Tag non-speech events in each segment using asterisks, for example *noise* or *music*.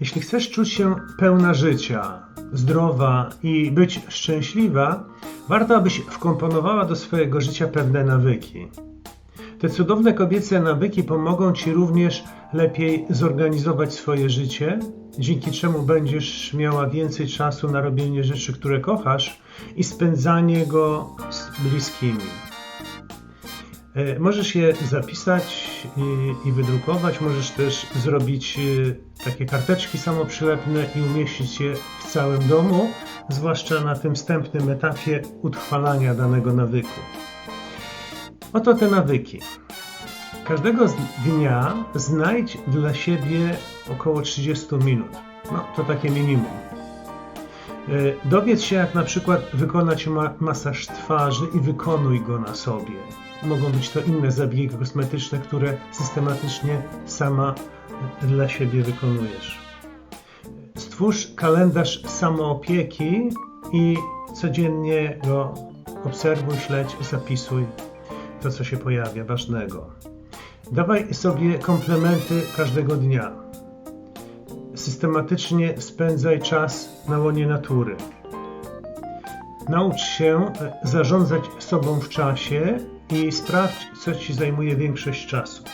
Jeśli chcesz czuć się pełna życia, zdrowa i być szczęśliwa, warto abyś wkomponowała do swojego życia pewne nawyki. Te cudowne kobiece nawyki pomogą Ci również lepiej zorganizować swoje życie, dzięki czemu będziesz miała więcej czasu na robienie rzeczy, które kochasz i spędzanie go z bliskimi. E, Możesz je zapisać i, i wydrukować, możesz też zrobić e, takie karteczki samoprzylepne i umieścić je w całym domu, zwłaszcza na tym wstępnym etapie utrwalania danego nawyku. Oto te nawyki. Każdego dnia znajdź dla siebie około 30 minut. No, to takie minimum. E, Dowiedz się, jak na przykład wykonać ma- masaż twarzy i wykonuj go na sobie. Mogą być to inne zabiegi kosmetyczne, które systematycznie sama dla siebie wykonujesz. Stwórz kalendarz samoopieki i codziennie go obserwuj, śledź, zapisuj to, co się pojawia ważnego. Dawaj sobie komplementy każdego dnia. Systematycznie spędzaj czas na łonie natury. Naucz się zarządzać sobą w czasie i sprawdź, co ci zajmuje większość czasu.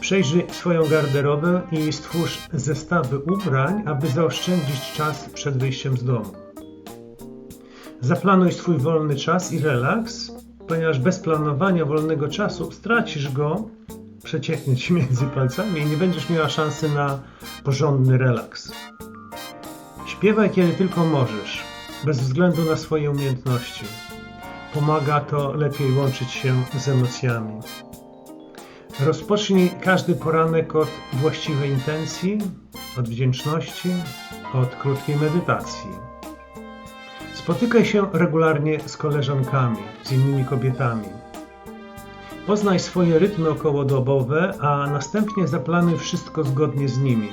Przejrzyj swoją garderobę i stwórz zestawy ubrań, aby zaoszczędzić czas przed wyjściem z domu. Zaplanuj swój wolny czas i relaks, ponieważ bez planowania wolnego czasu stracisz go, przecieknie ci między palcami i nie będziesz miała szansy na porządny relaks. Śpiewaj kiedy tylko możesz, bez względu na swoje umiejętności. Pomaga to lepiej łączyć się z emocjami. Rozpocznij każdy poranek od właściwej intencji, od wdzięczności, od krótkiej medytacji. Spotykaj się regularnie z koleżankami, z innymi kobietami. Poznaj swoje rytmy okołodobowe, a następnie zaplanuj wszystko zgodnie z nimi.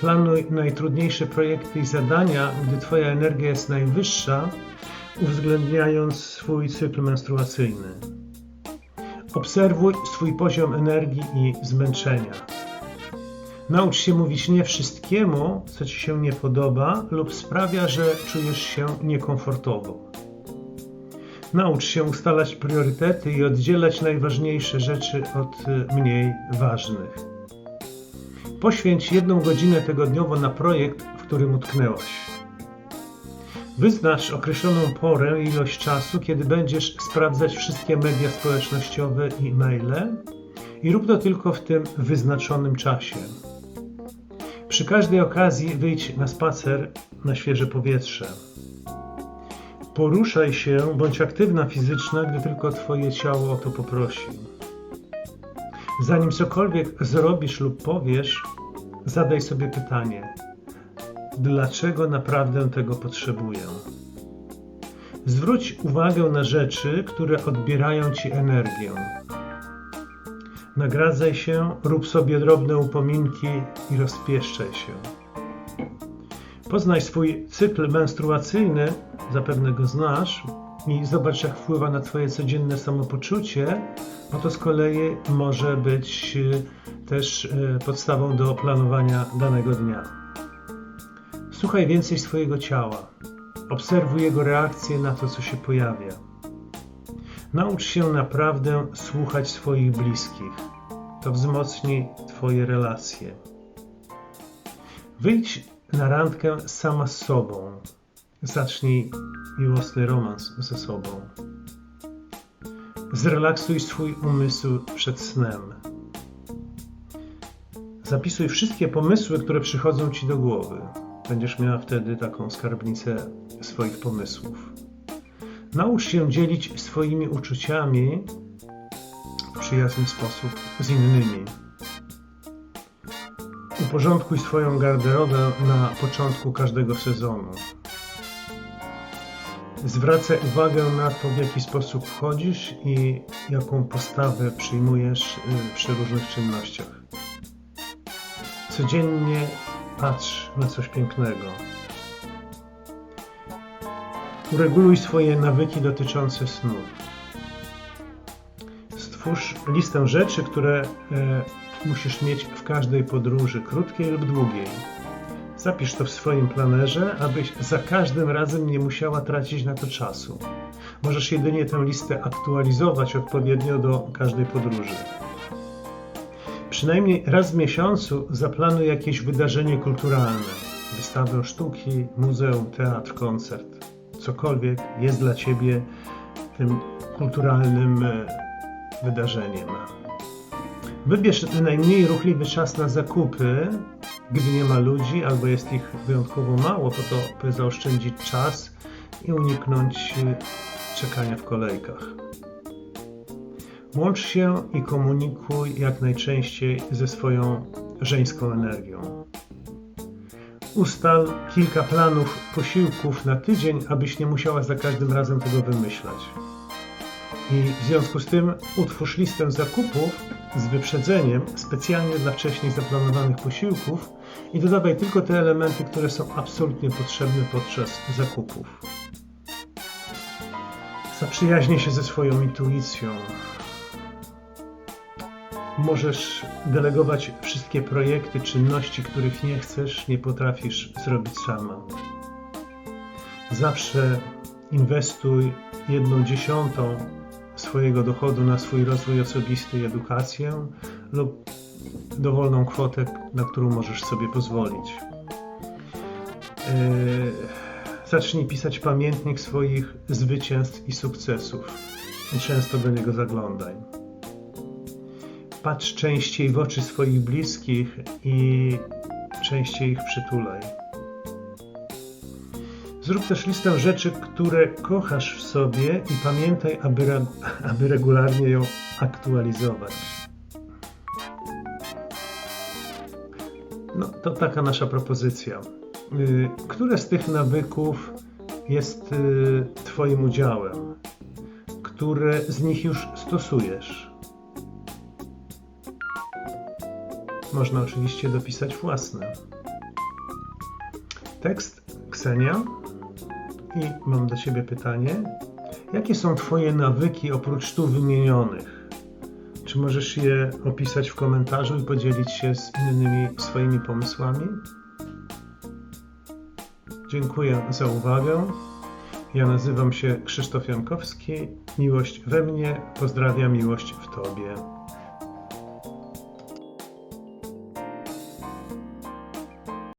Planuj najtrudniejsze projekty i zadania, gdy Twoja energia jest najwyższa, uwzględniając swój cykl menstruacyjny. Obserwuj swój poziom energii i zmęczenia. Naucz się mówić nie wszystkiemu, co ci się nie podoba lub sprawia, że czujesz się niekomfortowo. Naucz się ustalać priorytety i oddzielać najważniejsze rzeczy od y, mniej ważnych. Poświęć jedną godzinę tygodniowo na projekt, w którym utknęłaś. Wyznacz określoną porę i ilość czasu, kiedy będziesz sprawdzać wszystkie media społecznościowe i maile i rób to tylko w tym wyznaczonym czasie. Przy każdej okazji wyjdź na spacer na świeże powietrze. Poruszaj się, bądź aktywna fizycznie, gdy tylko Twoje ciało o to poprosi. Zanim cokolwiek zrobisz lub powiesz, zadaj sobie pytanie: dlaczego naprawdę tego potrzebuję? Zwróć uwagę na rzeczy, które odbierają Ci energię. Nagradzaj się, rób sobie drobne upominki i rozpieszczaj się. Poznaj swój cykl menstruacyjny, zapewne go znasz, i zobacz, jak wpływa na Twoje codzienne samopoczucie, bo to z kolei może być e, też e, podstawą do planowania danego dnia. Słuchaj więcej swojego ciała. Obserwuj jego reakcje na to, co się pojawia. Naucz się naprawdę słuchać swoich bliskich. To wzmocni Twoje relacje. Wyjdź na randkę sama z sobą. Zacznij miłosny romans ze sobą. Zrelaksuj swój umysł przed snem. Zapisuj wszystkie pomysły, które przychodzą Ci do głowy. Będziesz miała wtedy taką skarbnicę swoich pomysłów. Naucz się dzielić swoimi uczuciami w przyjazny sposób z innymi. Uporządkuj swoją garderobę na początku każdego sezonu. Zwracaj uwagę na to, w jaki sposób wchodzisz i jaką postawę przyjmujesz y, przy różnych czynnościach. Codziennie patrz na coś pięknego. Ureguluj swoje nawyki dotyczące snu. Stwórz listę rzeczy, które e, musisz mieć w każdej podróży, krótkiej lub długiej. Zapisz to w swoim planerze, abyś za każdym razem nie musiała tracić na to czasu. Możesz jedynie tę listę aktualizować odpowiednio do każdej podróży. Przynajmniej raz w miesiącu zaplanuj jakieś wydarzenie kulturalne. Wystawę sztuki, muzeum, teatr, koncert. Cokolwiek jest dla Ciebie tym kulturalnym e, wydarzeniem. Wybierz najmniej ruchliwy czas na zakupy, gdy nie ma ludzi albo jest ich wyjątkowo mało, po to, by zaoszczędzić czas i uniknąć e, czekania w kolejkach. Łącz się i komunikuj jak najczęściej ze swoją żeńską energią. Ustal kilka planów posiłków na tydzień, abyś nie musiała za każdym razem tego wymyślać. I w związku z tym utwórz listę zakupów z wyprzedzeniem specjalnie dla wcześniej zaplanowanych posiłków i dodawaj tylko te elementy, które są absolutnie potrzebne podczas zakupów. Zaprzyjaźnij się ze swoją intuicją. Możesz delegować wszystkie projekty, czynności, których nie chcesz, nie potrafisz zrobić sama. Zawsze inwestuj jedną dziesiątą swojego dochodu na swój rozwój osobisty i edukację lub dowolną kwotę, na którą możesz sobie pozwolić. Yy, Zacznij pisać pamiętnik swoich zwycięstw i sukcesów i często do niego zaglądaj. Patrz częściej w oczy swoich bliskich i częściej ich przytulaj. Zrób też listę rzeczy, które kochasz w sobie i pamiętaj, aby, re- *laughs* aby regularnie ją aktualizować. No, to taka nasza propozycja. Y, Które z tych nawyków jest y, Twoim udziałem? Które z nich już stosujesz? Można oczywiście dopisać własne. Tekst Ksenia. I mam do Ciebie pytanie. Jakie są Twoje nawyki oprócz tu wymienionych? Czy możesz je opisać w komentarzu i podzielić się z innymi swoimi pomysłami? Dziękuję za uwagę. Ja nazywam się Krzysztof Jankowski. Miłość we mnie, pozdrawiam miłość w Tobie.